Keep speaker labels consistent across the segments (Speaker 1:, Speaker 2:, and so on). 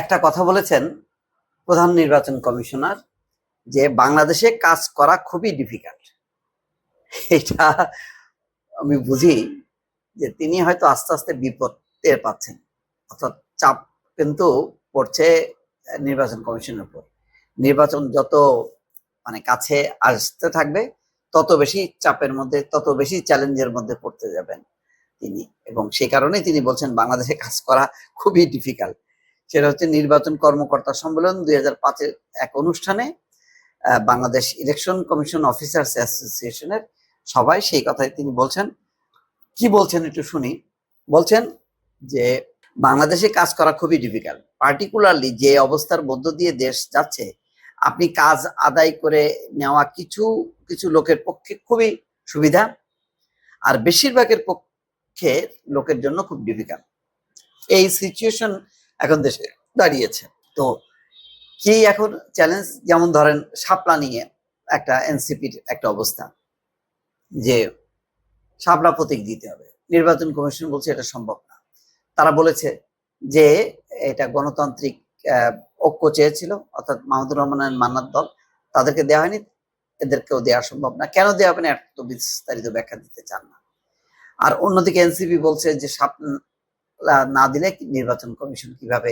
Speaker 1: একটা কথা বলেছেন প্রধান নির্বাচন কমিশনার যে বাংলাদেশে কাজ করা খুবই ডিফিকাল্ট এটা আমি বুঝি যে তিনি হয়তো আস্তে আস্তে বিপদ টের পাচ্ছেন, অর্থাৎ চাপ কিন্তু পড়ছে নির্বাচন কমিশনের উপর। নির্বাচন যত মানে কাছে আসতে থাকবে, তত বেশি চাপের মধ্যে, তত বেশি চ্যালেঞ্জের মধ্যে পড়তে যাবেন তিনি। এবং সেই কারণেই তিনি বলছেন, বাংলাদেশে কাজ করা খুবই ডিফিকাল্ট সেটা হচ্ছে নির্বাচন কর্মকর্তা সম্মেলন দুই হাজার পাঁচের এক অনুষ্ঠানে বাংলাদেশ ইলেকশন কমিশন অফিসার্স অ্যাসোসিয়েশনের সবাই সেই কথাই তিনি বলছেন। কি বলছেন একটু শুনি। বলছেন যে, বাংলাদেশে কাজ করা খুবই ডিফিকাল্ট পার্টিকুলারলি যে অবস্থার মধ্য দিয়ে দেশ যাচ্ছে, আপনি কাজ আদায় করে নেওয়া কিছু কিছু লোকের পক্ষে খুবই সুবিধা, আর বেশিরভাগের পক্ষে লোকের জন্য খুব ডিফিকাল্ট এই সিচুয়েশন এখন দেশে দাঁড়িয়েছে। তো কি এখন চ্যালেঞ্জ যেমন ধরেন, শাপলা নিয়ে একটা এনসিপির একটা অবস্থা যে শাপলা প্রতীক দিতে হবে। নির্বাচন কমিশন বলছে এটা সম্ভব না। তারা বলেছে যে এটা গণতান্ত্রিক ঐক্য চেয়েছিল, অর্থাৎ মাহমুদুর রহমানের মান্নার দল। তাদেরকে দেওয়া হয়নি। এদেরকেও দেওয়া সম্ভব না। কেন দেওয়া হবে না? এত বিস্তারিত ব্যাখ্যা দিতে চান না। আর অন্যদিকে এনসিপি বলছে যে না দিলে নির্বাচন কমিশন কীভাবে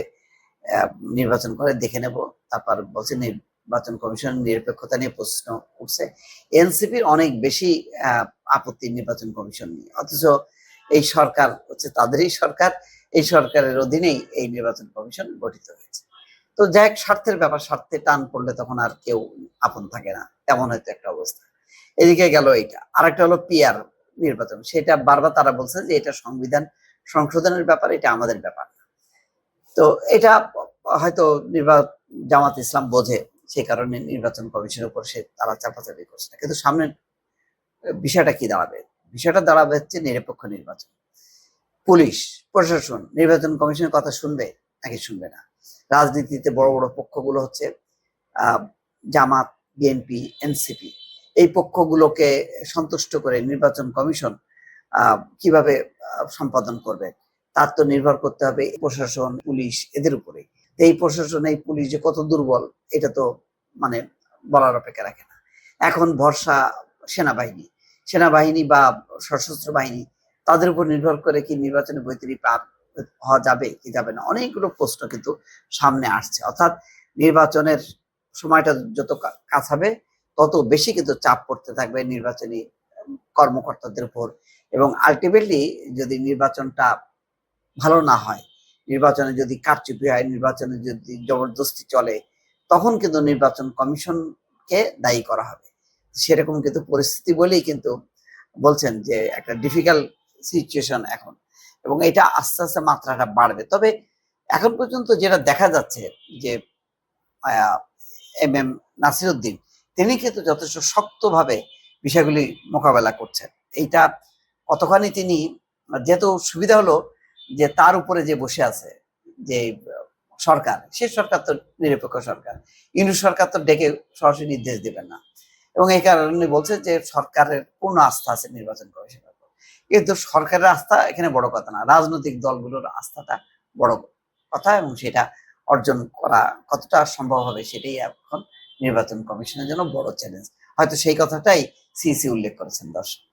Speaker 1: নির্বাচন করে দেখে নেব। তারপর বলছে নির্বাচন কমিশন নিরপেক্ষতা নিয়ে প্রশ্ন উঠছে। এনসিপির অনেক বেশি আপত্তি নির্বাচন কমিশন নিয়ে। অথচ এই সরকার হচ্ছে তাদেরই সরকার। এই সরকারের অধীনেই এই নির্বাচন কমিশন গঠিত হয়েছে। তো যাই স্বার্থের ব্যাপার, স্বার্থে টান পড়লে তখন আর কেউ আপন থাকে না। তেমন হয়তো একটা অবস্থা। এদিকে গেল এইটা। আরেকটা হলো পিআর নির্বাচন। সেটা বারবার তারা বলছে যে এটা সংবিধান সংশোধনের ব্যাপার, এটা আমাদের ব্যাপার। তো এটা হয়তো নির্বাচন, জামাত ইসলাম বোঝে সেই কারণে নির্বাচন কমিশনের উপর সে তারা চাপাচাপি করছে না। কিন্তু সামনের বিষয়টা কি দাঁড়াবে? বিষয়টা দাঁড়াবে হচ্ছে নিরপেক্ষ নির্বাচন। পুলিশ, প্রশাসন, নির্বাচন কমিশনের কথা শুনবে নাকি শুনবে না? রাজনীতিতে বড় বড় পক্ষগুলো হচ্ছে জামাত, বিএনপি, এনসিপি। এই পক্ষগুলোকে সন্তুষ্ট করে নির্বাচন কমিশন কীভাবে সম্পাদন করবে? তার তো নির্ভর করতে হবে প্রশাসন, পুলিশ এদের উপরে। এই প্রশাসন, এই পুলিশ যে কত দুর্বল, এটা তো মানে বলার অপেক্ষা রাখে না। এখন ভরসা সেনাবাহিনী। সেনাবাহিনী বা সশস্ত্র বাহিনী, তাদের উপর নির্ভর করে কি নির্বাচনে বৈতরী পার হওয়া যাবে, কি যাবে না। অনেকগুলো প্রশ্ন কিন্তু সামনে আসছে। অর্থাৎ নির্বাচনের সময়টা যত কাছাবে তত বেশি কিন্তু চাপ পড়তে থাকবে নির্বাচনী কর্মকর্তাদের উপর। এবং আলটিমেটলি যদি নির্বাচনটা ভালো না হয়, নির্বাচনে যদি কারচুপি হয়, নির্বাচনে যদি জবরদস্তি চলে, তখন কিন্তু নির্বাচন কমিশনকে দায়ী করা হবে। সেরকম কিন্তু পরিস্থিতি বলেই কিন্তু বলছেন যে একটা ডিফিকাল্ট সিচুয়েশন এখন। এবং এটা আস্তে আস্তে মাত্রাটা বাড়বে। তবে এখন পর্যন্ত যেটা দেখা যাচ্ছে যে এম এম নাসিরুদ্দিন, তিনি কিন্তু যথেষ্ট শক্তভাবে বিষয়গুলি মোকাবেলা করছেন। এইটা কতখানি তিনি, যেহেতু সুবিধা হলো যে তার উপরে যে বসে আছে যে সরকার, সে সরকার তো নিরপেক্ষ সরকার ইউনিট সরকার তো ডেকে সরাসরি নির্দেশ দিবেন না। এবং এই কারণে বলছে যে সরকারের পূর্ণ আস্থা আছে নির্বাচন কমিশনের উপর। কিন্তু সরকারের আস্থা এখানে বড় কথা না, রাজনৈতিক দলগুলোর আস্থাটা বড় কথা এবং সেটা অর্জন করা কতটা সম্ভব হবে সেটাই এখন নির্বাচন কমিশনের জন্য বড় চ্যালেঞ্জ হয়তো সেই কথাটাই সিসি উল্লেখ করেছেন দর্শক।